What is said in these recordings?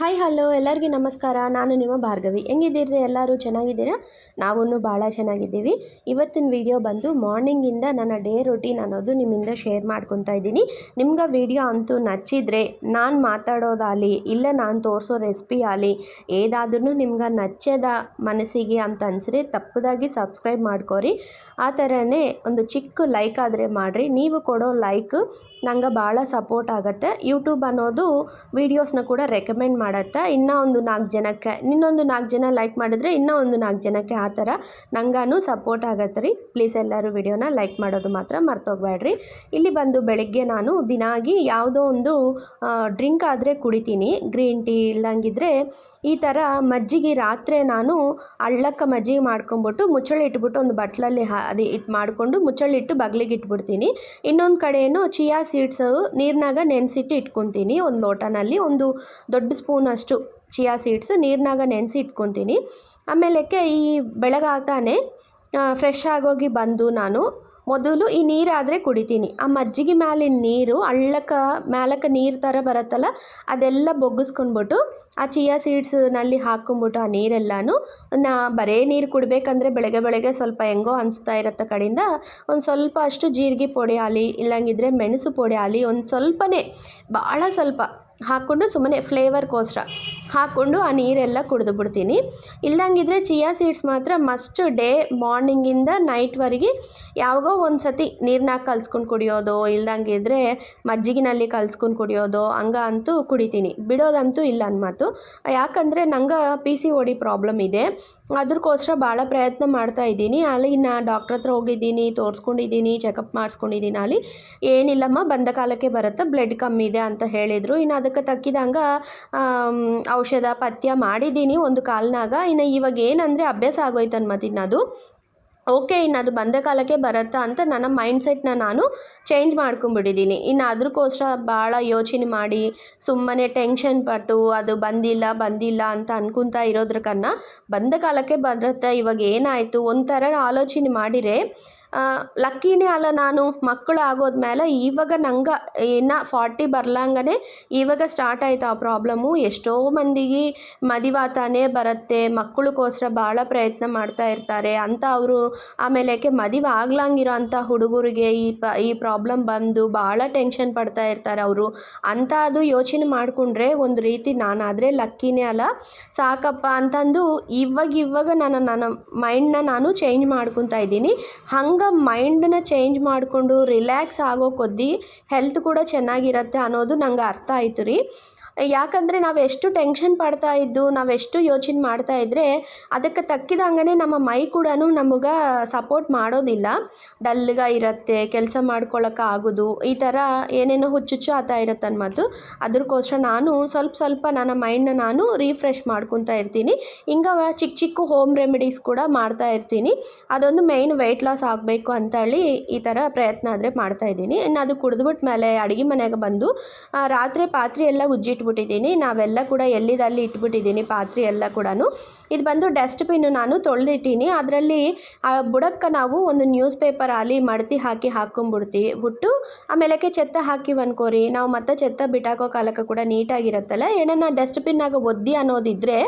Hi hello ಎಲ್ಲರಿಗೂ ನಮಸ್ಕಾರ. ನಾನು ನಿಮ್ಮ ಭಾರ್ಗವಿ. ಹೆಂಗಿದ್ದೀರಿ? ಎಲ್ಲರೂ ಚೆನ್ನಾಗಿದ್ದೀರಾ? ನಾವೂ ಭಾಳ ಚೆನ್ನಾಗಿದ್ದೀವಿ. ಇವತ್ತಿನ ವಿಡಿಯೋ ಬಂದು ಮಾರ್ನಿಂಗಿಂದ ನನ್ನ ಡೇ ರೊಟೀನ್ ಅನ್ನೋದು ನಿಮ್ಮಿಂದ ಶೇರ್ ಮಾಡ್ಕೊತಾ ಇದ್ದೀನಿ. ನಿಮ್ಗೆ ವಿಡಿಯೋ ಅಂತೂ ನಚ್ಚಿದ್ರೆ ನಾನು ಮಾತಾಡೋದಾಗಲಿ ಇಲ್ಲ ನಾನು ತೋರಿಸೋ ರೆಸಿಪಿ ಆಗಲಿ ಏದಾದ್ರೂ ನಿಮ್ಗೆ ನಚ್ಚದ ಮನಸ್ಸಿಗೆ ಅಂತ ಅನ್ಸ್ರಿ ತಪ್ಪದಾಗಿ ಸಬ್ಸ್ಕ್ರೈಬ್ ಮಾಡ್ಕೊರಿ. ಆ ಥರನೇ ಒಂದು ಚಿಕ್ಕ ಲೈಕ್ ಆದರೆ ಮಾಡಿರಿ. ನೀವು ಕೊಡೋ ಲೈಕ್ ನಂಗೆ ಭಾಳ ಸಪೋರ್ಟ್ ಆಗುತ್ತೆ. ಯೂಟ್ಯೂಬ್ ಅನ್ನೋದು ವೀಡಿಯೋಸ್ನ ಕೂಡ ರೆಕಮೆಂಡ್ ಮಾಡುತ್ತೆ ಇನ್ನೂ ಒಂದು ನಾಲ್ಕು ಜನಕ್ಕೆ, ಇನ್ನೊಂದು ನಾಲ್ಕು ಜನ ಲೈಕ್ ಮಾಡಿದ್ರೆ ಇನ್ನೂ ಒಂದು ನಾಲ್ಕು ಜನಕ್ಕೆ ಆ ಥರ ನಂಗಾನು ಸಪೋರ್ಟ್ ಆಗತ್ತೆ ರೀ. ಪ್ಲೀಸ್ ಎಲ್ಲರೂ ವಿಡಿಯೋನ ಲೈಕ್ ಮಾಡೋದು ಮಾತ್ರ ಮರ್ತೋಗ್ಬೇಡ್ರಿ. ಇಲ್ಲಿ ಬಂದು ಬೆಳಗ್ಗೆ ನಾನು ದಿನಾಗಿ ಯಾವುದೋ ಒಂದು ಡ್ರಿಂಕ್ ಆದರೆ ಕುಡಿತೀನಿ ಗ್ರೀನ್ ಟೀ ಇಲ್ಲಂಗಿದ್ರೆ ಈ ಥರ ಮಜ್ಜಿಗೆ ರಾತ್ರಿ ನಾನು ಹಳ್ಳಕ್ಕೆ ಮಜ್ಜಿಗೆ ಮಾಡ್ಕೊಂಬಿಟ್ಟು ಮುಚ್ಚಳ ಇಟ್ಬಿಟ್ಟು ಒಂದು ಬಟ್ಲಲ್ಲಿ ಅದು ಇಟ್ಟು ಮಾಡಿಕೊಂಡು ಮುಚ್ಚಳಿಟ್ಟು ಬಗ್ಲಿಗೆ ಇಟ್ಬಿಡ್ತೀನಿ. ಇನ್ನೊಂದು ಕಡೆಯೂ ಚಿಯಾ ಸೀಡ್ಸು ನೀರಿನಾಗ ನೆನೆಸಿಟ್ಟು ಇಟ್ಕೊತೀನಿ. ಒಂದು ಲೋಟನಲ್ಲಿ ಒಂದು ದೊಡ್ಡ ಸ್ಪೂನಷ್ಟು ಚಿಯಾ ಸೀಡ್ಸ್, ನೀರಿನಾಗ ನೆನೆಸಿ ಇಟ್ಕೊತೀನಿ. ಆಮೇಲಕ್ಕೆ ಈ ಬೆಳಗಾಗ್ತಾನೆ ಫ್ರೆಶ್ ಆಗೋಗಿ ಬಂದು ನಾನು ಮೊದಲು ಈ ನೀರಾದರೆ ಕುಡಿತೀನಿ. ಆ ಮಜ್ಜಿಗೆ ಮ್ಯಾಲಿನ ನೀರು ಹಳ್ಳಕ್ಕೆ ಮ್ಯಾಲಕ್ಕೆ ನೀರು ಥರ ಬರುತ್ತಲ್ಲ, ಅದೆಲ್ಲ ಬೊಗ್ಗಿಸ್ಕೊಂಡ್ಬಿಟ್ಟು ಆ ಚಿಯಾ ಸೀಡ್ಸ್ನಲ್ಲಿ ಹಾಕ್ಕೊಂಬಿಟ್ಟು ಆ ನೀರೆಲ್ಲನೂ, ನಾ ಬರೇ ನೀರು ಕುಡಬೇಕಂದ್ರೆ ಬೆಳಗ್ಗೆ ಬೆಳಗ್ಗೆ ಸ್ವಲ್ಪ ಹೆಂಗೋ ಅನಿಸ್ತಾ ಇರತ್ತೆ ಕಡೆಯಿಂದ ಒಂದು ಸ್ವಲ್ಪ ಅಷ್ಟು ಜೀರಿಗೆ ಪೊಡಿ ಆಗಲಿ ಇಲ್ಲಂಗಿದ್ರೆ ಮೆಣಸು ಪೊಡೆ ಆಗಲಿ ಒಂದು ಸ್ವಲ್ಪನೇ ಭಾಳ ಸ್ವಲ್ಪ. ಹಾಕ್ಕೊಂಡು ಸುಮ್ಮನೆ ಫ್ಲೇವರ್ಗೋಸ್ಕರ ಹಾಕ್ಕೊಂಡು ಆ ನೀರೆಲ್ಲ ಕುಡಿದು ಬಿಡ್ತೀನಿ. ಇಲ್ಲಂಗಿದ್ರೆ ಚಿಯಾ ಸೀಡ್ಸ್ ಮಾತ್ರ ಮಸ್ಟ್ ಡೇ ಮಾರ್ನಿಂಗಿಂದ ನೈಟ್ವರೆಗೆ ಯಾವಾಗೋ ಒಂದು ಸತಿ ನೀರ್ನಾಗ ಕಲ್ಸ್ಕೊಂಡು ಕುಡಿಯೋದು, ಇಲ್ದಂಗಿದ್ರೆ ಮಜ್ಜಿಗೆನಲ್ಲಿ ಕಲ್ಸ್ಕೊಂಡು ಕುಡಿಯೋದು, ಹಂಗ ಅಂತೂ ಕುಡಿತೀನಿ. ಬಿಡೋದಂತೂ ಇಲ್ಲ ಅನ್ಮಾತು. ಯಾಕಂದರೆ ನಂಗೆ P C O D problem ಇದೆ. ಅದಕ್ಕೋಸ್ಕರ ಭಾಳ ಪ್ರಯತ್ನ ಮಾಡ್ತಾ ಇದ್ದೀನಿ. ಅಲ್ಲಿ ನಾ ಡಾಕ್ಟ್ರ್ ಹತ್ರ ಹೋಗಿದ್ದೀನಿ, ತೋರಿಸ್ಕೊಂಡಿದ್ದೀನಿ ಚೆಕಪ್ ಮಾಡಿಸ್ಕೊಂಡಿದ್ದೀನಿ. ಅಲ್ಲಿ ಏನಿಲ್ಲಮ್ಮ, ಬಂದ ಕಾಲಕ್ಕೆ ಬರುತ್ತೆ ಬ್ಲಡ್ ಕಮ್ಮಿ ಇದೆ ಅಂತ ಹೇಳಿದರು. ಇನ್ನು ಅದಕ್ಕೆ ತಕ್ಕಿದಂಗೆ ಔಷಧ ಪಥ್ಯ ಮಾಡಿದ್ದೀನಿ ಒಂದು ಕಾಲ್ನಾಗ. ಇನ್ನು ಇವಾಗ ಏನಂದರೆ ಅಭ್ಯಾಸ ಆಗೋಯ್ತು ಅನ್ಮತ್ ಇನ್ನು ಅದು. ಓಕೆ ಇನ್ನು ಅದು ಬಂದ ಕಾಲಕ್ಕೆ ಬರುತ್ತಾ ಅಂತ ನನ್ನ ಮೈಂಡ್ಸೆಟ್ನ ನಾನು ಚೇಂಜ್ ಮಾಡ್ಕೊಂಬಿಟ್ಟಿದ್ದೀನಿ ಇನ್ನು ಅದಕ್ಕೋಸ್ಕರ ಭಾಳ ಯೋಚನೆ ಮಾಡಿ, ಸುಮ್ಮನೆ ಟೆನ್ಷನ್ ಪಟ್ಟು, ಅದು ಬಂದಿಲ್ಲ ಬಂದಿಲ್ಲ ಅಂತ ಅನ್ಕೊತಾ ಇರೋದ್ರಕನ್ನ ಬಂದ ಕಾಲಕ್ಕೆ ಬರುತ್ತಾ, ಇವಾಗ ಏನಾಯಿತು ಒಂಥರ ಆಲೋಚನೆ ಮಾಡಿದರೆ ಲಕ್ಕಿನೇ ಅಲ್ಲ ನಾನು, ಮಕ್ಕಳು ಆಗೋದ್ಮೇಲೆ ಇವಾಗ ನಂಗೆ ಇನ್ನು ಫಾರ್ಟಿ ಬರ್ಲಂಗನೆ ಇವಾಗ ಸ್ಟಾರ್ಟ್ ಆಯಿತು ಆ ಪ್ರಾಬ್ಲಮ್ಮು ಎಷ್ಟೋ ಮಂದಿಗೆ ಮದಿವಾತಾನೇ ಬರುತ್ತೆ, ಮಕ್ಕಳಿಗೋಸ್ಕರ ಭಾಳ ಪ್ರಯತ್ನ ಮಾಡ್ತಾ ಇರ್ತಾರೆ. ಅಂತ ಅವರು ಆಮೇಲೆ ಮದುವೆ ಆಗ್ಲಂಗಿರೋ ಅಂಥ ಹುಡುಗರಿಗೆ ಈ ಪ, ಈ ಪ್ರಾಬ್ಲಮ್ ಬಂದು ಭಾಳ ಟೆನ್ಷನ್ ಪಡ್ತಾ ಇರ್ತಾರೆ ಅವರು. ಅಂತ ಅದು ಯೋಚನೆ ಮಾಡಿಕೊಂಡ್ರೆ ಒಂದು ರೀತಿ ನಾನಾದರೆ ಲಕ್ಕಿನೇ ಅಲ್ಲ. ಸಾಕಪ್ಪ ಅಂತಂದು ಇವಾಗ ಇವಾಗ ನಾನು ನನ್ನ ಮೈಂಡ್ನ ನಾನು ಚೇಂಜ್ ಮಾಡ್ಕೊತಾ ಇದ್ದೀನಿ. ಹಂಗೆ ಹಂಗೆ ಮೈಂಡನ್ನ ಚೇಂಜ್ ಮಾಡಿಕೊಂಡು ರಿಲ್ಯಾಕ್ಸ್ ಆಗೋ ಕೊದ್ದಿ ಹೆಲ್ತ್ ಕೂಡ ಚೆನ್ನಾಗಿರತ್ತೆ ಅನ್ನೋದು ನಂಗೆ ಅರ್ಥ ಆಯ್ತು ರೀ. ಯಾಕಂದರೆ ನಾವು ಎಷ್ಟು ಟೆನ್ಷನ್ ಪಡ್ತಾ ಇದ್ದು ನಾವೆಷ್ಟು ಯೋಚನೆ ಮಾಡ್ತಾ ಇದ್ದರೆ ಅದಕ್ಕೆ ತಕ್ಕಿದಂಗೆ ನಮ್ಮ ಮೈ ಕೂಡ ನಮಗೆ ಸಪೋರ್ಟ್ ಮಾಡೋದಿಲ್ಲ. ಡಲ್ಗ ಇರುತ್ತೆ, ಕೆಲಸ ಮಾಡ್ಕೊಳ್ಳೋಕೆ ಆಗೋದು, ಈ ಥರ ಏನೇನೋ ಹುಚ್ಚುಚ್ಚು ಆತ ಇರುತ್ತೆ ಅನ್ಮತ್ತು ಅದಕ್ಕೋಸ್ಕರ ನಾನು ಸ್ವಲ್ಪ ಸ್ವಲ್ಪ ನನ್ನ ಮೈಂಡನ್ನ ನಾನು ರೀಫ್ರೆಶ್ ಮಾಡ್ಕೊತಾ ಇರ್ತೀನಿ. ಹಿಂಗ ಚಿಕ್ಕ ಚಿಕ್ಕ ಹೋಮ್ ರೆಮಿಡೀಸ್ ಕೂಡ ಮಾಡ್ತಾ ಇರ್ತೀನಿ. ಅದೊಂದು ಮೇಯ್ನ್ ವೆಯ್ಟ್ ಲಾಸ್ ಆಗಬೇಕು ಅಂತೇಳಿ ಈ ಥರ ಪ್ರಯತ್ನ ಆದರೆ ಮಾಡ್ತಾ ಇದ್ದೀನಿ. ಇನ್ನು ಅದು ಕುಡಿದ್ಬಿಟ್ಟ ಮೇಲೆ ಅಡುಗೆ ಮನೆಗೆ ಬಂದು ರಾತ್ರಿ ಪಾತ್ರೆ ಎಲ್ಲ ಉಜ್ಜಿಟ್ಬಿಟ್ಟು ಇಟ್ಬಿಟ್ಟಿದ್ದೀನಿ. ನಾವೆಲ್ಲ ಕೂಡ ಎಲ್ಲಿದಲ್ಲಿ ಇಟ್ಬಿಟ್ಟಿದ್ದೀನಿ ಪಾತ್ರೆ ಎಲ್ಲ ಕೂಡ ಇದು ಬಂದು ಡಸ್ಟ್ಬಿನ್ನು ನಾನು ತೊಳೆದಿಟ್ಟೀನಿ. ಅದರಲ್ಲಿ ಆ ಬುಡಕ್ಕೆ ನಾವು ಒಂದು ನ್ಯೂಸ್ ಪೇಪರ್ ಅಲ್ಲಿ ಮಡತಿ ಹಾಕಿ ಹಾಕ್ಕೊಂಬಿಡ್ತೀವಿ ಬಿಟ್ಟು ಆಮೇಲೆ ಚೆತ್ತ ಹಾಕಿ ಅನ್ಕೋರಿ ನಾವು ಮತ್ತೆ ಚೆತ್ತ ಬಿಟ್ಟಾಕೋ ಕಾಲಕ್ಕೆ ಕೂಡ ನೀಟಾಗಿರುತ್ತಲ್ಲ. ಏನನ್ನ ಡಸ್ಟ್ಬಿನ್ನಾಗ ಒದ್ದಿ ಅನ್ನೋದಿದ್ದರೆ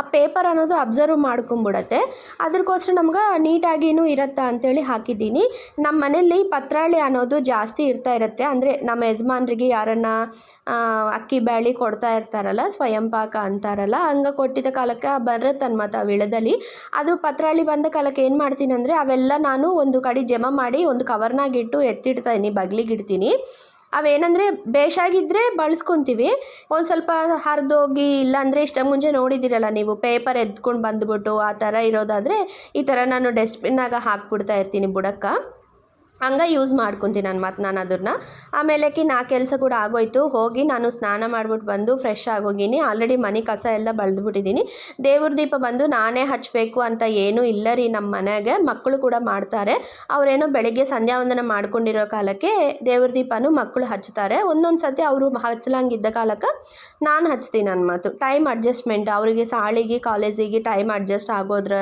ಆ ಪೇಪರ್ ಅನ್ನೋದು ಅಬ್ಸರ್ವ್ ಮಾಡ್ಕೊಂಬಿಡತ್ತೆ. ಅದಕ್ಕೋಸ್ಕರ ನಮ್ಗೆ ನೀಟಾಗಿನೂ ಇರತ್ತಾ ಅಂತೇಳಿ ಹಾಕಿದ್ದೀನಿ. ನಮ್ಮ ಮನೇಲಿ ಪತ್ರಾಳಿ ಅನ್ನೋದು ಜಾಸ್ತಿ ಇರ್ತಾ ಇರುತ್ತೆ. ಅಂದರೆ ನಮ್ಮ ಯಜಮಾನ್ರಿಗೆ ಯಾರನ್ನ ಅಕ್ಕಿ ಬ್ಯಾಳಿ ಕೊಡ್ತಾ ಇರ್ತಾರಲ್ಲ ಸ್ವಯಂ ಪಾಕ ಅಂತಾರಲ್ಲ, ಹಂಗೆ ಕೊಟ್ಟಿದ್ದ ಕಾಲಕ್ಕೆ ಬರುತ್ತೆ ಅನ್ಮಾತ ವಿಳದಲ್ಲಿ. ಅದು ಪತ್ರಾಳಿ ಬಂದ ಕಾಲಕ್ಕೆ ಏನು ಮಾಡ್ತೀನಿ ಅಂದರೆ, ಅವೆಲ್ಲ ನಾನು ಒಂದು ಕಡೆ ಜಮಾ ಮಾಡಿ ಒಂದು ಕವರ್ನಾಗಿಟ್ಟು ಎತ್ತಿಡ್ತೀನಿ ಬಗ್ಲಿಗಿಡ್ತೀನಿ ಅವೇನಂದರೆ ಬೇಷಾಗಿದ್ದರೆ ಬಳಸ್ಕೊತೀವಿ. ಒಂದು ಸ್ವಲ್ಪ ಹರಿದೋಗಿ ಇಲ್ಲಾಂದರೆ ಇಷ್ಟ ಮುಂಚೆ ನೋಡಿದ್ದೀರಲ್ಲ ನೀವು, ಪೇಪರ್ ಎದ್ಕೊಂಡು ಬಂದುಬಿಟ್ಟು ಆ ಥರ ಇರೋದಾದರೆ, ಈ ಥರ ನಾನು ಡಸ್ಟ್ಬಿನ್ನಾಗ ಹಾಕ್ಬಿಡ್ತಾ ಇರ್ತೀನಿ ಬುಡಕ್ಕೆ. ಹಂಗೆ ಯೂಸ್ ಮಾಡ್ಕೊತೀನಿ ನಾನು ಮತ್ತು ನಾನು ಅದನ್ನ ಆಮೇಲೆಕಿ ನಾ ಕೆಲಸ ಕೂಡ ಆಗೋಯ್ತು. ಹೋಗಿ ನಾನು ಸ್ನಾನ ಮಾಡ್ಬಿಟ್ಟು ಬಂದು ಫ್ರೆಶ್ ಆಗೋಗೀನಿ. ಆಲ್ರೆಡಿ ಮನೆ ಕಸ ಎಲ್ಲ ಬಳ್ದುಬಿಟ್ಟಿದ್ದೀನಿ ದೇವ್ರ ದೀಪ ಬಂದು ನಾನೇ ಹಚ್ಚಬೇಕು ಅಂತ ಏನೂ ಇಲ್ಲ ರೀ ನಮ್ಮ ಮನೆಗೆ ಮಕ್ಕಳು ಕೂಡ ಮಾಡ್ತಾರೆ. ಅವರೇನೋ ಬೆಳಗ್ಗೆ ಸಂಧ್ಯಾ ವಂದನ ಮಾಡ್ಕೊಂಡಿರೋ ಕಾಲಕ್ಕೆ ದೇವ್ರ ದೀಪನೂ ಮಕ್ಕಳು ಹಚ್ತಾರೆ. ಒಂದೊಂದು ಸತಿ ಅವರು ಹಚ್ಚಲಂಗಿದ್ದ ಕಾಲಕ್ಕೆ ನಾನು ಹಚ್ತೀನಿ ನನ್ನ ಮಾತು. ಟೈಮ್ ಅಡ್ಜಸ್ಟ್ಮೆಂಟ್ ಅವರಿಗೆ ಸಾಳಿಗೆ ಕಾಲೇಜಿಗೆ ಟೈಮ್ ಅಡ್ಜಸ್ಟ್ ಆಗೋದ್ರ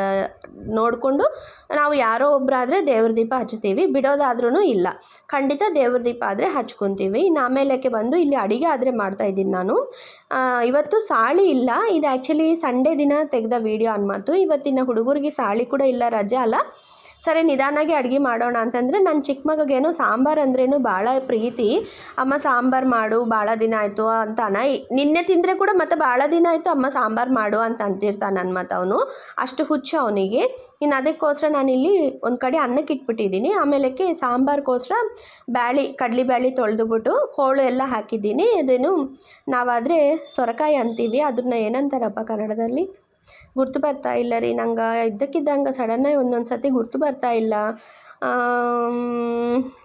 ನೋಡಿಕೊಂಡು ನಾವು ಯಾರೋ ಒಬ್ಬರಾದರೆ ದೇವ್ರ ದೀಪ ಹಚ್ತೀವಿ. ಬಿಡೋದಾದ್ರೆ ಆದ್ರೂ ಇಲ್ಲ. ಖಂಡಿತ ದೇವ್ರ ದೀಪ ಆದರೆ ಹಚ್ಕೊತೀವಿ. ಇನ್ನು ಆಮೇಲೆಕ್ಕೆ ಬಂದು ಇಲ್ಲಿ ಅಡುಗೆ ಆದರೆ ಮಾಡ್ತಾಯಿದ್ದೀನಿ ನಾನು. ಇವತ್ತು ಸಾಳಿ ಇಲ್ಲ. ಇದು ಆ್ಯಕ್ಚುಲಿ ಸಂಡೇ ದಿನ ತೆಗೆದ ವೀಡಿಯೋ ಅನ್ಮಾತು. ಇವತ್ತಿನ ಹುಡುಗರಿಗೆ ಸಾಳಿ ಕೂಡ ಇಲ್ಲ ರಜೆ ಅಲ್ಲ. ಸರಿ ನಿಧಾನಾಗಿ ಅಡುಗೆ ಮಾಡೋಣ ಅಂತಂದರೆ ನನ್ನ ಚಿಕ್ಕ ಮಗಗೇನು ಸಾಂಬಾರು ಅಂದ್ರೇನು ಭಾಳ ಪ್ರೀತಿ. ಅಮ್ಮ ಸಾಂಬಾರು ಮಾಡು ಭಾಳ ದಿನ ಆಯಿತು ಅಂತಾನ. ನಿನ್ನೆ ತಿಂದರೆ ಕೂಡ ಮತ್ತೆ ಭಾಳ ದಿನ ಆಯಿತು, ಅಮ್ಮ ಸಾಂಬಾರು ಮಾಡು ಅಂತ ಅಂತಿರ್ತಾನೆ ನನ್ನ ಮತ್ತು ಅವನು. ಅಷ್ಟು ಹುಚ್ಚು ಅವನಿಗೆ. ಇನ್ನು ಅದಕ್ಕೋಸ್ಕರ ನಾನಿಲ್ಲಿ ಒಂದು ಕಡೆ ಅನ್ನಕ್ಕೆ ಇಟ್ಬಿಟ್ಟಿದ್ದೀನಿ. ಆಮೇಲಕ್ಕೆ ಸಾಂಬಾರ್ಗೋಸ್ಕರ ಬ್ಯಾಳಿ, ಕಡ್ಲಿ ಬ್ಯಾಳಿ ತೊಳೆದುಬಿಟ್ಟು ಹೋಳು ಎಲ್ಲ ಹಾಕಿದ್ದೀನಿ. ಅದೇನು, ನಾವಾದರೆ ಸೊರಕಾಯಿ ಅಂತೀವಿ ಅದನ್ನ ಏನಂತಾರಪ್ಪ ಕನ್ನಡದಲ್ಲಿ? ಗುರ್ತು ಬರ್ತಾ ಇಲ್ಲ ರೀ. ನಂಗೆ ಇದ್ದಕ್ಕಿದ್ದಂಗೆ ಸಡನ್ನಾಗಿ ಒಂದೊಂದು ಸತಿ ಗುರ್ತು ಬರ್ತಾ ಇಲ್ಲ.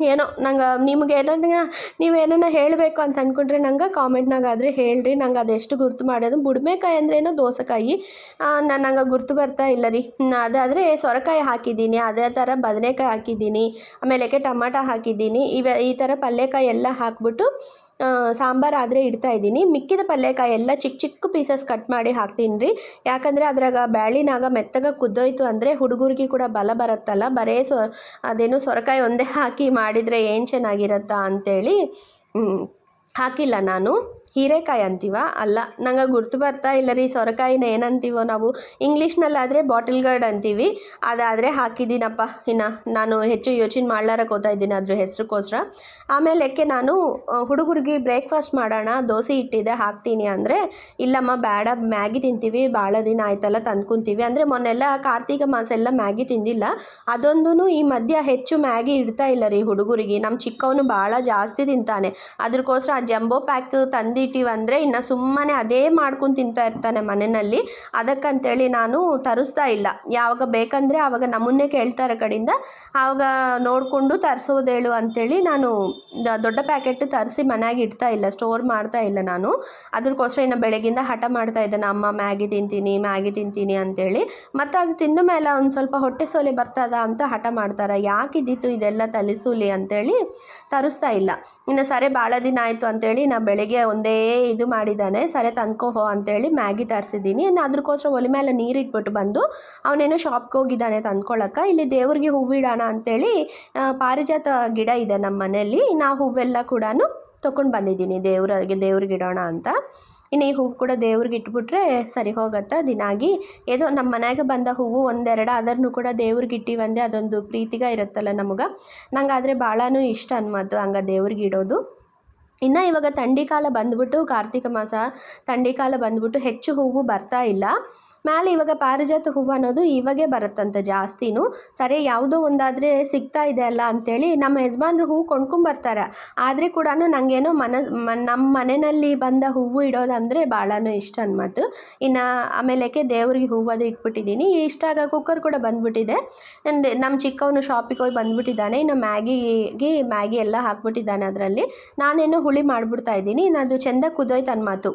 ಏನೋ ನಂಗೆ ನಿಮ್ಗೆ ಏನನ್ನ ನೀವು ಏನನ್ನ ಹೇಳಬೇಕು ಅಂತ ಅಂದ್ಕೊಂಡ್ರೆ ನಂಗೆ ಕಾಮೆಂಟ್ನಾಗ ಆದರೆ ಹೇಳ್ರಿ. ನಂಗೆ ಅದೆಷ್ಟು ಗುರ್ತು ಮಾಡೋದು. ಬುಡ್ಮೆಕಾಯಿ ಅಂದ್ರೇನು ದೋಸೆಕಾಯಿ. ನಾನು ನಂಗೆ ಗುರ್ತು ಬರ್ತಾ ಇಲ್ಲ ರೀ. ಅದಾದರೆ ಸೊರಕಾಯಿ ಹಾಕಿದ್ದೀನಿ. ಅದೇ ಥರ ಬದನೆಕಾಯಿ ಹಾಕಿದ್ದೀನಿ. ಆಮೇಲೆ ಟಮಾಟ ಹಾಕಿದ್ದೀನಿ. ಇವ ಈ ಥರ ಪಲ್ಯಕಾಯಿ ಎಲ್ಲ ಹಾಕ್ಬಿಟ್ಟು ಸಾಂಬಾರು ಆದರೆ ಇಡ್ತಾ ಇದ್ದೀನಿ. ಮಿಕ್ಕಿದ ಪಲ್ಯಕಾಯಿ ಎಲ್ಲ ಚಿಕ್ಕ ಚಿಕ್ಕ ಪೀಸಸ್ ಕಟ್ ಮಾಡಿ ಹಾಕ್ತೀನಿ ರೀ. ಯಾಕಂದರೆ ಅದ್ರಾಗ ಬ್ಯಾಳಿನಾಗ ಮೆತ್ತಗೆ ಕುದ್ದೋಯ್ತು ಅಂದರೆ ಹುಡುಗರಿಗೆ ಕೂಡ ಬಲ ಬರುತ್ತಲ್ಲ. ಬರೇ ಸೊ, ಅದೇನು ಸೊರಕಾಯಿ ಒಂದೇ ಹಾಕಿ ಮಾಡಿದರೆ ಏನು ಚೆನ್ನಾಗಿರುತ್ತಾ ಅಂಥೇಳಿ ಹಾಕಿಲ್ಲ ನಾನು. ಹೀರೆಕಾಯಿ ಅಂತೀವ? ಅಲ್ಲ, ನಂಗೆ ಗುರ್ತು ಬರ್ತಾ ಇಲ್ಲ ರೀ, ಸೊರಕಾಯಿನ ಏನಂತೀವೋ ನಾವು. ಇಂಗ್ಲೀಷ್ನಲ್ಲಾದರೆ ಬಾಟಲ್ ಗಾರ್ಡ್ ಅಂತೀವಿ. ಅದಾದರೆ ಹಾಕಿದ್ದೀನಪ್ಪ. ಇನ್ನು ನಾನು ಹೆಚ್ಚು ಯೋಚನೆ ಮಾಡ್ಲಾರಕ್ಕೆ ಹೋಗ್ತಾ ಇದ್ದೀನಿ ಅದ್ರ ಹೆಸ್ರಿಗೋಸ್ಕರ. ಆಮೇಲೆಕ್ಕೆ ನಾನು ಹುಡುಗರಿಗೆ ಬ್ರೇಕ್ಫಾಸ್ಟ್ ಮಾಡೋಣ, ದೋಸೆ ಇಟ್ಟಿದೆ ಹಾಕ್ತೀನಿ ಅಂದರೆ, ಇಲ್ಲಮ್ಮ, ಬೇಡ, ಮ್ಯಾಗಿ ತಿಂತೀವಿ, ಭಾಳ ದಿನ ಆಯ್ತಲ್ಲ ತಂದ್ಕೊತೀವಿ ಅಂದರೆ ಮೊನ್ನೆಲ್ಲ ಕಾರ್ತಿಕ ಮಾಸ ಎಲ್ಲ ಮ್ಯಾಗಿ ತಿಂದಿಲ್ಲ. ಅದೊಂದು ಈ ಮಧ್ಯ ಹೆಚ್ಚು ಮ್ಯಾಗಿ ಇಡ್ತಾ ಇಲ್ಲ ರೀ ಹುಡುಗರಿಗೆ. ನಮ್ಮ ಚಿಕ್ಕವನು ಭಾಳ ಜಾಸ್ತಿ ತಿಂತಾನೆ. ಅದಕ್ಕೋಸ್ಕರ ಆ ಜಂಬೋ ಪ್ಯಾಕ್ ತಂದಿಟ್ಟಿವಂದರೆ ಇನ್ನು ಸುಮ್ಮನೆ ಅದೇ ಮಾಡ್ಕೊಂಡು ತಿಂತಾ ಇರ್ತಾನೆ ಮನೆಯಲ್ಲಿ. ಅದಕ್ಕಂತೇಳಿ ನಾನು ತರಿಸ್ತಾ ಇಲ್ಲ. ಯಾವಾಗ ಬೇಕಂದರೆ ಆವಾಗ ನಮ್ಮನ್ನೇ ಕೇಳ್ತಾರೆ ಕಡೆಯಿಂದ. ಆವಾಗ ನೋಡಿಕೊಂಡು ತರಿಸೋದೇಳು ಅಂತೇಳಿ ನಾನು ದೊಡ್ಡ ಪ್ಯಾಕೆಟ್ ತರಿಸಿ ಮನೆಯಾಗಿ ಇಡ್ತಾ ಇಲ್ಲ ಸ್ಟೋರ್ ಮಾಡ್ತಾ ಇಲ್ಲ ನಾನು. ಅದಕ್ಕೋಸ್ಕರ ಇನ್ನು ಬೆಳಗಿಂದ ಹಠ ಮಾಡ್ತಾ ಇದ್ದಾನೆ, ಅಮ್ಮ, ಮ್ಯಾಗಿ ತಿಂತೀನಿ ಮ್ಯಾಗಿ ತಿಂತೀನಿ ಅಂತೇಳಿ. ಮತ್ತು ಅದು ತಿಂದ ಮೇಲೆ ಒಂದು ಸ್ವಲ್ಪ ಹೊಟ್ಟೆ ಸೋಲೆ ಬರ್ತದ ಅಂತ ಹಠ ಮಾಡ್ತಾರೆ. ಯಾಕಿದ್ದಿತ್ತು ಇದೆಲ್ಲ ತಲಿಸೂಲಿ? ಅಂತೇಳಿ ತರಿಸ್ತಾ ಇಲ್ಲ. ಇನ್ನು ಸರಿ ಭಾಳ ದಿನ ಆಯಿತು ಅಂತೇಳಿ ನಾ ಬೆಳಗ್ಗೆ ಒಂದೇ ಇದು ಮಾಡಿದ್ದಾನೆ. ಸರಿ, ತಂದ್ಕೋ ಹೋ ಅಂತೇಳಿ ಮ್ಯಾಗಿ ತರಿಸಿದ್ದೀನಿ. ಇನ್ನು ಅದಕ್ಕೋಸ್ಕರ ಒಲೆ ಮೇಲೆ ನೀರು ಇಟ್ಬಿಟ್ಟು ಬಂದು ಅವನೇನೋ ಶಾಪ್ಗೆ ಹೋಗಿದ್ದಾನೆ ತಂದ್ಕೊಳ್ಳೋಕೆ ಇಲ್ಲಿ ದೇವ್ರಿಗೆ ಹೂವಿಡೋಣ ಅಂತೇಳಿ ಪಾರಿಜಾತ ಗಿಡ ಇದೆ ನಮ್ಮ ಮನೆಯಲ್ಲಿ. ನಾ ಹೂವೆಲ್ಲ ಕೂಡ ತೊಗೊಂಡು ಬಂದಿದ್ದೀನಿ. ದೇವ್ರಿಗೆ ದೇವ್ರಿಗೆ ಇಡೋಣ ಅಂತ. ಇನ್ನು ಈ ಹೂವು ಕೂಡ ದೇವ್ರಿಗೆ ಇಟ್ಬಿಟ್ರೆ ಸರಿ ಹೋಗತ್ತೆ. ದಿನಾಗಿ ಏದೋ ನಮ್ಮ ಮನೆಯಾಗ ಬಂದ ಹೂವು ಒಂದೆರಡು ಅದನ್ನು ಕೂಡ ದೇವ್ರಿಗೆ ಇಟ್ಟಿವಂದೆ ಅದೊಂದು ಪ್ರೀತಿಗ ಇರುತ್ತಲ್ಲ ನಮಗೆ. ನಂಗೆ ಆದರೆ ಭಾಳನೂ ಇಷ್ಟ ಅನ್ಮಾತು ಹಂಗೆ ದೇವ್ರಿಗೆ ಇಡೋದು. ಇನ್ನು ಇವಾಗ ಥಂಡಿ ಕಾಲ ಬಂದ್ಬಿಟ್ಟು ಕಾರ್ತಿಕ ಮಾಸ ಥಂಡಿ ಕಾಲ ಬಂದ್ಬಿಟ್ಟು ಹೆಚ್ಚು ಹೂವು ಬರ್ತಾ ಇಲ್ಲ. ಮೇಲೆ ಇವಾಗ ಪಾರಿಜಾತ ಹೂವು ಅನ್ನೋದು ಇವಾಗೇ ಬರುತ್ತಂತೆ ಜಾಸ್ತಿನೂ. ಸರಿ, ಯಾವುದೋ ಒಂದಾದರೆ ಸಿಗ್ತಾ ಇದೆ ಅಲ್ಲ ಅಂತೇಳಿ ನಮ್ಮ ಯಜಮಾನ್ರು ಹೂವು ಕೊಂಡ್ಕೊಂಬರ್ತಾರೆ. ಆದರೆ ಕೂಡ ನನಗೇನು ಮನ ನಮ್ಮ ಮನೆಯಲ್ಲಿ ಬಂದ ಹೂವು ಇಡೋದಂದರೆ ಭಾಳನೂ ಇಷ್ಟ ಅನ್ಮಾತು. ಇನ್ನು ಆಮೇಲೆಕ್ಕೆ ದೇವ್ರಿಗೆ ಹೂವು ಅದು ಇಟ್ಬಿಟ್ಟಿದ್ದೀನಿ. ಇಷ್ಟ ಆಗ ಕುಕ್ಕರ್ ಕೂಡ ಬಂದ್ಬಿಟ್ಟಿದೆ. ನಮ್ಮ ಚಿಕ್ಕವನು ಶಾಪಿಗೆ ಹೋಗಿ ಬಂದ್ಬಿಟ್ಟಿದ್ದಾನೆ. ಇನ್ನು ಮ್ಯಾಗಿಗೆ ಮ್ಯಾಗಿ ಎಲ್ಲ ಹಾಕ್ಬಿಟ್ಟಿದ್ದಾನೆ ಅದರಲ್ಲಿ. ನಾನೇನು ಹುಳಿ ಮಾಡಿಬಿಡ್ತಾ ಇದ್ದೀನಿ. ಇನ್ನು ಅದು ಚೆಂದ ಕುದೋಯ್ತು ಅನ್ಮಾತು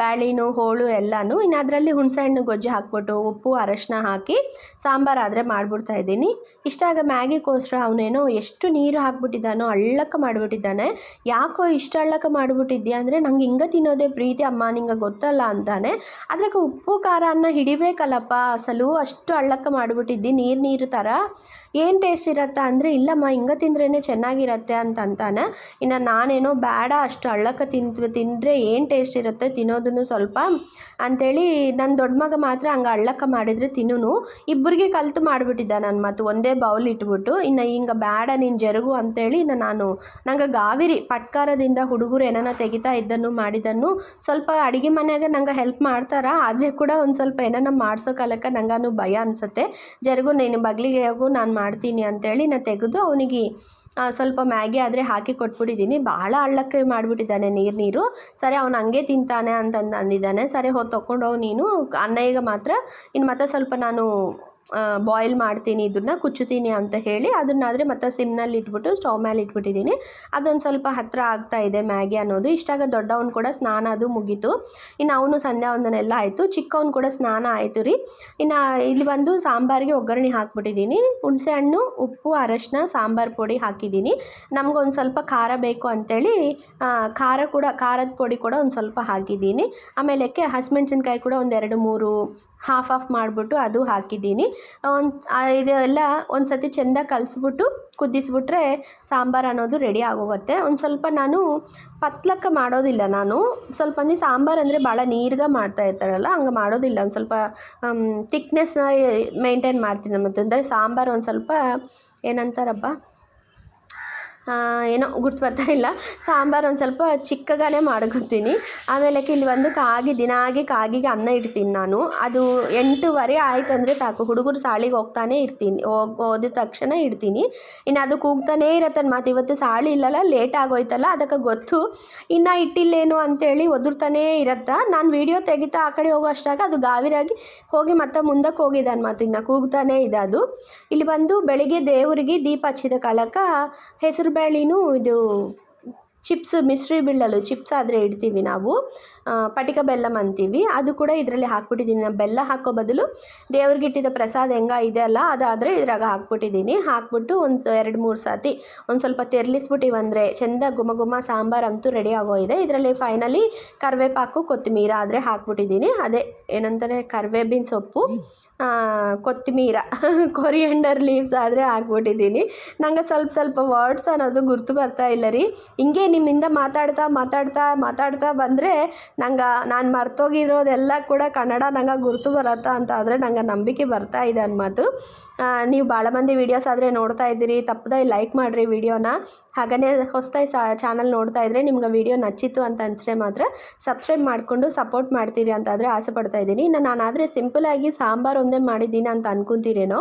ಬ್ಯಾಳಿನೂ, ಹೋಳು ಎಲ್ಲನೂ. ಇನ್ನು ಅದರಲ್ಲಿ ಹುಣಸೆಹಣ್ಣು ಗೊಜ್ಜು ಹಾಕ್ಬಿಟ್ಟು ಉಪ್ಪು, ಅರಶಿನ ಹಾಕಿ ಸಾಂಬಾರಾದರೆ ಮಾಡಿಬಿಡ್ತಾ ಇದ್ದೀನಿ. ಇಷ್ಟಾಗ ಮ್ಯಾಗಿಗೋಸ್ಕರ ಅವನೇನೋ ಎಷ್ಟು ನೀರು ಹಾಕ್ಬಿಟ್ಟಿದ್ದಾನೋ ಅಳ್ಳಕ್ಕೆ ಮಾಡಿಬಿಟ್ಟಿದ್ದಾನೆ. ಯಾಕೋ ಇಷ್ಟು ಅಳ್ಳಕ್ಕೆ ಮಾಡಿಬಿಟ್ಟಿದ್ಯಾ ಅಂದರೆ ನಂಗೆ ಹಿಂಗೆ ತಿನ್ನೋದೇ ಪ್ರೀತಿ, ಅಮ್ಮ ನಿಂಗೆ ಗೊತ್ತಲ್ಲ ಅಂತಾನೆ. ಅದಕ್ಕೆ ಉಪ್ಪು ಖಾರನ ಹಿಡಿಬೇಕಲ್ಲಪ್ಪ, ಅಸಲು ಅಷ್ಟು ಅಳ್ಳಕ್ಕೆ ಮಾಡಿಬಿಟ್ಟಿದ್ದಿ, ನೀರು ನೀರು ಥರ ಏನು ಟೇಸ್ಟ್ ಇರತ್ತಾ ಅಂದರೆ, ಇಲ್ಲಮ್ಮ, ಹಿಂಗೆ ತಿಂದ್ರೇ ಚೆನ್ನಾಗಿರತ್ತೆ ಅಂತ ಅಂತಾನೆ. ಇನ್ನು ನಾನೇನೋ ಬೇಡ ಅಷ್ಟು ಅಳ್ಳಕ್ಕೆ ತಿಂತ ತಿಂದರೆ ಏನು ಟೇಸ್ಟ್ ಇರುತ್ತೆ, ತಿನ್ನೋದನ್ನು ಸ್ವಲ್ಪ ಅಂಥೇಳಿ ನನ್ನ ದೊಡ್ಡ ಮಗ ಮಾತ್ರ ಹಂಗೆ ಅಳ್ಳಕ್ಕೆ ಮಾಡಿದರೆ ತಿನ್ನೋನು. ಇಬ್ಬರಿಗೆ ಕಲ್ತು ಮಾಡಿಬಿಟ್ಟಿದ್ದ ನನ್ನ ಮತ್ತು ಒಂದೇ ಬೌಲ್ ಇಟ್ಬಿಟ್ಟು, ಇನ್ನು ಹಿಂಗೆ ಬೇಡ ನೀನು ಜರುಗು ಅಂತೇಳಿ ಇನ್ನು ನಾನು, ನಂಗೆ ಗಾವಿರಿ ಪಟ್ಕಾರದಿಂದ ಹುಡುಗರು ಏನಾನ ತೆಗಿತಾ ಇದ್ದನ್ನು ಮಾಡಿದ್ದನ್ನು ಸ್ವಲ್ಪ ಅಡುಗೆ ಮನೆಯಾಗ ನಂಗೆ ಹೆಲ್ಪ್ ಮಾಡ್ತಾರ. ಆದರೆ ಕೂಡ ಒಂದು ಸ್ವಲ್ಪ ಏನಾನ ಮಾಡ್ಸೋ ಕಾಲಕ್ಕೆ ನಂಗೂ ಭಯ ಅನಿಸುತ್ತೆ. ಜರುಗು, ನೀನು ಬಗ್ಲಿಗೆ ಹೋಗು ನಾನು ಮಾಡ್ತೀನಿ ಅಂತೇಳಿ ನಾನು ತೆಗೆದು ಅವನಿಗೆ ಸ್ವಲ್ಪ ಮ್ಯಾಗಿ ಆದರೆ ಹಾಕಿ ಕೊಟ್ಬಿಟ್ಟಿದ್ದೀನಿ ಭಾಳ ಅಳ್ಳಕ್ಕೆ ಮಾಡಿಬಿಟ್ಟಿದ್ದಾನೆ ನೀರು ನೀರು. ಸರಿ, ಅವ್ನು ಹಂಗೆ ತಿಂತಾನೆ ಅಂತಂದು ಅಂದಿದ್ದಾನೆ. ಸರಿ, ಹೋಗಿ ತೊಗೊಂಡೋಗಿ ನೀನು. ಈಗ ಮಾತ್ರ ಇನ್ನು ಮತ್ತೆ ಸ್ವಲ್ಪ ನಾನು ಬಾಯ್ಲ್ ಮಾಡ್ತೀನಿ ಇದನ್ನು, ಕುಚ್ಚುತ್ತೀನಿ ಅಂತ ಹೇಳಿ ಅದನ್ನಾದರೆ ಮತ್ತೆ ಸಿಮ್ನಲ್ಲಿ ಇಟ್ಬಿಟ್ಟು, ಸ್ಟವ್ ಮೇಲೆ ಇಟ್ಬಿಟ್ಟಿದ್ದೀನಿ. ಅದೊಂದು ಸ್ವಲ್ಪ ಹತ್ತಿರ ಆಗ್ತಾ ಇದೆ ಮ್ಯಾಗಿ ಅನ್ನೋದು. ಇಷ್ಟಾಗ ದೊಡ್ಡವನು ಕೂಡ ಸ್ನಾನ ಅದು ಮುಗೀತು. ಇನ್ನು ಅವನು ಸಂಧ್ಯಾ ಒಂದನೆಲ್ಲ ಆಯಿತು. ಚಿಕ್ಕವನು ಕೂಡ ಸ್ನಾನ ಆಯಿತು ರೀ. ಇನ್ನು ಇಲ್ಲಿ ಬಂದು ಸಾಂಬಾರಿಗೆ ಒಗ್ಗರಣೆ ಹಾಕ್ಬಿಟ್ಟಿದ್ದೀನಿ. ಹುಣಸೆ ಹಣ್ಣು, ಉಪ್ಪು, ಅರಶಿನ, ಸಾಂಬಾರು ಪುಡಿ ಹಾಕಿದ್ದೀನಿ. ನಮಗೊಂದು ಸ್ವಲ್ಪ ಖಾರ ಬೇಕು ಅಂತೇಳಿ ಖಾರ ಕೂಡ, ಖಾರದ ಪುಡಿ ಕೂಡ ಒಂದು ಸ್ವಲ್ಪ ಹಾಕಿದ್ದೀನಿ. ಆಮೇಲೆ ಹಸಿಮೆಣ್ಸಿನ್ಕಾಯಿ ಕೂಡ ಒಂದೆರಡು ಮೂರು ಹಾಫ್ ಆಫ್ ಮಾಡಿಬಿಟ್ಟು ಅದು ಹಾಕಿದ್ದೀನಿ. ಒಂದು ಇದೆಲ್ಲ ಒಂದು ಸತಿ ಚೆಂದ ಕಲಸ್ಬಿಟ್ಟು ಕುದಿಸ್ಬಿಟ್ರೆ ಸಾಂಬಾರು ಅನ್ನೋದು ರೆಡಿ ಆಗೋಗುತ್ತೆ. ಒಂದು ಸ್ವಲ್ಪ ನಾನು ಪತ್ಲಕ್ಕ ಮಾಡೋದಿಲ್ಲ ನಾನು. ಸ್ವಲ್ಪ ಅಂದ್ರೆ ಸಾಂಬಾರು ಅಂದರೆ ಭಾಳ ನೀರ್ಗೆ ಮಾಡ್ತಾ ಇರ್ತಾರಲ್ಲ, ಹಂಗೆ ಮಾಡೋದಿಲ್ಲ. ಒಂದು ಸ್ವಲ್ಪ ತಿಕ್ನೆಸ್ನ ಮೇಂಟೈನ್ ಮಾಡ್ತೀನಿ ಮತ್ತು ಅಂದರೆ ಸಾಂಬಾರು ಒಂದು ಸ್ವಲ್ಪ ಏನಂತಾರಪ್ಪ? ಏನೋ ಗುರ್ತು ಬರ್ತಾ ಇಲ್ಲ. ಸಾಂಬಾರು ಒಂದು ಸ್ವಲ್ಪ ಚಿಕ್ಕಗಾನೆ ಮಾಡ್ಕೊತೀನಿ. ಆಮೇಲೆ ಇಲ್ಲಿ ಒಂದು ಕಾಗಿ ದಿನಾಗಿ ಕಾಗಿಗೆ ಅನ್ನ ಇಡ್ತೀನಿ ನಾನು. ಅದು ಎಂಟೂವರೆ ಆಯ್ತು ಅಂದರೆ ಸಾಕು. ಹುಡುಗರು ಸಾಳಿಗೆ ಹೋಗ್ತಾನೆ ಇರ್ತೀನಿ. ಹೋಗ್ ಹೋದ ತಕ್ಷಣ ಇಡ್ತೀನಿ. ಇನ್ನು ಅದು ಕೂಗ್ತಾನೇ ಇರತ್ತೆ ಮತ್ತು ಇವತ್ತು ಸಾಳಿ ಇಲ್ಲಲ್ಲ ಲೇಟ್ ಆಗೋಯ್ತಲ್ಲ, ಅದಕ್ಕೆ ಗೊತ್ತು. ಇನ್ನು ಇಟ್ಟಿಲ್ಲೇನು ಅಂತೇಳಿ ಒದರ್ತಾನೇ ಇರತ್ತಾ. ನಾನು ವಿಡಿಯೋ ತೆಗಿತಾ ಆ ಕಡೆ ಹೋಗೋ ಅಷ್ಟಾಗ ಅದು ಗಾವಿರಾಗಿ ಹೋಗಿ ಮತ್ತೆ ಮುಂದಕ್ಕೆ ಹೋಗಿದ್ದಾನ ಅನ್ಮಾತು ಇನ್ನು ಕೂಗ್ತಾನೇ ಇದೆ ಅದು. ಇಲ್ಲಿ ಬಂದು ಬೆಳಿಗ್ಗೆ ದೇವರಿಗೆ ದೀಪ ಹಚ್ಚಿದ ಕಾಲಕ್ಕೆ ಹೆಸರು ಬೇಳೆನೂ ಇದು ಚಿಪ್ಸ್ ಮಿಶ್ರಿ ಬೀಳಲು ಚಿಪ್ಸ್ ಆದರೆ ಇಡ್ತೀವಿ ನಾವು. ಪಟಿಕ ಬೆಲ್ಲ ಅಂತೀವಿ. ಅದು ಕೂಡ ಇದರಲ್ಲಿ ಹಾಕ್ಬಿಟ್ಟಿದ್ದೀನಿ ನಾನು ಬೆಲ್ಲ ಹಾಕೋ ಬದಲು ದೇವ್ರಿಗೆ ಇಟ್ಟಿದ್ದ ಪ್ರಸಾದ ಹೆಂಗ ಇದೆ ಅಲ್ಲ ಅದಾದರೆ ಇದ್ರಾಗ ಹಾಕ್ಬಿಟ್ಟಿದ್ದೀನಿ ಹಾಕ್ಬಿಟ್ಟು ಒಂದು ಎರಡು ಮೂರು ಸಾತಿ ಒಂದು ಸ್ವಲ್ಪ ತೆರ್ಲಿಸ್ಬಿಟ್ಟಿವಂದರೆ ಚೆಂದ ಗುಮ ಗುಮ ಸಾಂಬಾರು ಅಂತೂ ರೆಡಿ ಇದೆ. ಇದರಲ್ಲಿ ಫೈನಲಿ ಕರಿವೇಪಾಕು ಕೊತ್ತಿಮೀರ ಆದರೆ ಹಾಕ್ಬಿಟ್ಟಿದ್ದೀನಿ ಅದೇ ಏನಂತಾರೆ ಕರಿಬೇಬಿನ ಸೊಪ್ಪು ಆ, ಕೊತ್ತಂಬರಿ ಕೊರಿಯಂಡರ್ ಲೀವ್ಸ್ ಆದರೆ ಹಾಕ್ಬಿಟ್ಟಿದ್ದೀನಿ ನಂಗೆ ಸ್ವಲ್ಪ ಸ್ವಲ್ಪ ವರ್ಡ್ಸ್ ಅನ್ನೋದು ಗುರ್ತು ಬರ್ತಾ ಇಲ್ಲ ರೀ. ಹಿಂಗೆ ನಿಮ್ಮಿಂದ ಮಾತಾಡ್ತಾ ಮಾತಾಡ್ತಾ ಮಾತಾಡ್ತಾ ಬಂದರೆ ನಂಗೆ ನಾನು ಮರ್ತೋಗಿರೋದೆಲ್ಲ ಕೂಡ ಕನ್ನಡ ನಂಗೆ ಗುರುತು ಬರತ್ತೆ ಅಂತ ಆದರೆ ನಂಗೆ ನಂಬಿಕೆ ಬರ್ತಾ ಇದೆ ಅನ್ಮಾತು ಆ, ನೀವು ಭಾಳ ಮಂದಿ ವೀಡಿಯೋಸ್ ಆದರೆ ನೋಡ್ತಾ ಇದ್ದೀರಿ. ತಪ್ಪದಾಗಿ ಲೈಕ್ ಮಾಡಿರಿ ವಿಡಿಯೋನ ಹಾಗೇ ಹೊಸದಾಗಿ ಸಾ ಚಾನಲ್ ನೋಡ್ತಾ ಇದ್ದರೆ ನಿಮ್ಗೆ ವಿಡಿಯೋ ನಚ್ಚಿತ್ತು ಅಂತ ಅನಿಸಿದ್ರೆ ಮಾತ್ರ ಸಬ್ಸ್ಕ್ರೈಬ್ ಮಾಡಿಕೊಂಡು ಸಪೋರ್ಟ್ ಮಾಡ್ತೀರಿ ಅಂತಾದರೆ ಆಸೆ ಪಡ್ತಾ ಇದ್ದೀನಿ. ಇನ್ನು ನಾನಾದರೆ ಸಿಂಪಲಾಗಿ ಸಾಂಬಾರು ಒಂದೇ ಮಾಡಿದ್ದೀನಿ ಅಂತ ಅನ್ಕೊಂತೀರೇನೋ.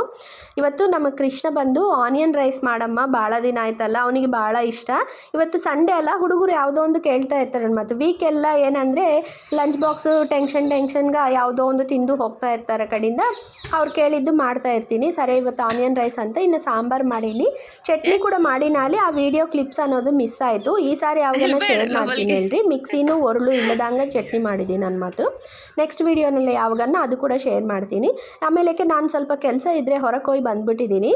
ಇವತ್ತು ನಮ್ಮ ಕೃಷ್ಣ ಬಂದು ಆನಿಯನ್ ರೈಸ್ ಮಾಡಮ್ಮ, ಭಾಳ ದಿನ ಆಯ್ತಲ್ಲ, ಅವನಿಗೆ ಭಾಳ ಇಷ್ಟ. ಇವತ್ತು ಸಂಡೇ ಅಲ್ಲ, ಹುಡುಗರು ಯಾವುದೋ ಒಂದು ಕೇಳ್ತಾ ಇರ್ತಾರೆ ಮತ್ತು ವೀಕ್ ಎಲ್ಲ ಏನಂದರೆ ಲಂಚ್ ಬಾಕ್ಸು ಟೆನ್ಷನ್ ಟೆನ್ಷನ್ಗೆ ಯಾವುದೋ ಒಂದು ತಿಂದು ಹೋಗ್ತಾ ಇರ್ತಾರೆ ಕಡೆಯಿಂದ. ಅವ್ರು ಕೇಳಿದ್ದು ಮಾಡ್ತಾ ಇರ್ತೀನಿ. ಸರಿ ಇವತ್ತು ಆನಿಯನ್ ರೈಸ್ ಅಂತ. ಇನ್ನು ಸಾಂಬಾರು ಮಾಡೀನಿ. ಚಟ್ನಿ ಕೂಡ ಮಾಡಿನಾಲಿ ಆ ವಿಡಿಯೋ ಕ್ಲಿಪ್ಸ್ ಅನ್ನೋದು ಮಿಸ್ ಆಯಿತು. ಈ ಸಾರಿ ಯಾವಾಗನ ಶೇರ್ ಮಾಡ್ತೀನಿ ಹೇಳ್ರಿ. ಮಿಕ್ಸಿನೂ ಒರಳು ಇಲ್ಲದಂಗೆ ಚಟ್ನಿ ಮಾಡಿದ್ದೀನಿ ನನ್ನ ಮಾತು. ನೆಕ್ಸ್ಟ್ ವೀಡಿಯೋನಲ್ಲಿ ಯಾವಾಗನ್ನ ಅದು ಕೂಡ ಶೇರ್ ಮಾಡ್ತೀನಿ. ಆಮೇಲೆ ನಾನು ಸ್ವಲ್ಪ ಕೆಲಸ ಇದ್ದರೆ ಹೊರಗೆ ಹೋಗಿ ಬಂದ್ಬಿಟ್ಟಿದ್ದೀನಿ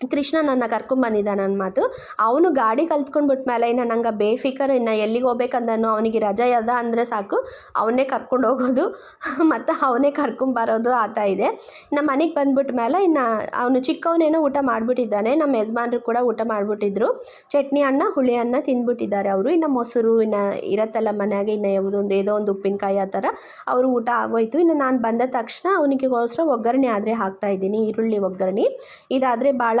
ಕೃಷ್ಣ ನನ್ನ ಕರ್ಕೊಂಬಂದಿದ್ದಾನೆ ನನ್ನ ಮಾತು. ಅವನು ಗಾಡಿ ಕಲ್ತ್ಕೊಂಡ್ಬಿಟ್ಮೇಲೆ ಇನ್ನು ನಂಗೆ ಬೇಫಿಕರ್, ಇನ್ನು ಎಲ್ಲಿಗೆ ಹೋಗ್ಬೇಕಂದನು ಅವನಿಗೆ ರಜೆ ಅದ ಅಂದರೆ ಸಾಕು. ಅವನ್ನೇ ಕರ್ಕೊಂಡು ಹೋಗೋದು. ಮತ್ತು ಅವನೇ ಕರ್ಕೊಂಬರೋದು ಆತ ಇದೆ. ನಮ್ಮ ಮನೆಗೆ ಬಂದ್ಬಿಟ್ಟ ಮೇಲೆ ಇನ್ನು ಅವನು ಚಿಕ್ಕವನೇನೋ ಊಟ ಮಾಡಿಬಿಟ್ಟಿದ್ದಾನೆ. ನಮ್ಮ ಯಜಮಾನ್ರು ಕೂಡ ಊಟ ಮಾಡಿಬಿಟ್ಟಿದ್ರು. ಚಟ್ನಿ ಅನ್ನ, ಹುಳಿ ಅನ್ನ ತಿಂದ್ಬಿಟ್ಟಿದ್ದಾರೆ ಅವರು. ಇನ್ನು ಮೊಸರು, ಇನ್ನು ಇರತ್ತಲ್ಲ ಮನೆಯಾಗೆ, ಇನ್ನು ಯಾವುದೊಂದು, ಏನೋ ಒಂದು ಉಪ್ಪಿನಕಾಯಿ ಆ ಥರ ಅವರು ಊಟ ಆಗೋಯ್ತು. ಇನ್ನು ನಾನು ಬಂದ ತಕ್ಷಣ ಅವನಿಗೆ ಒಗ್ಗರಣೆ ಆದರೆ ಹಾಕ್ತಾಯಿದ್ದೀನಿ ಈರುಳ್ಳಿ ಒಗ್ಗರಣೆ. ಇದಾದರೆ ಭಾಳ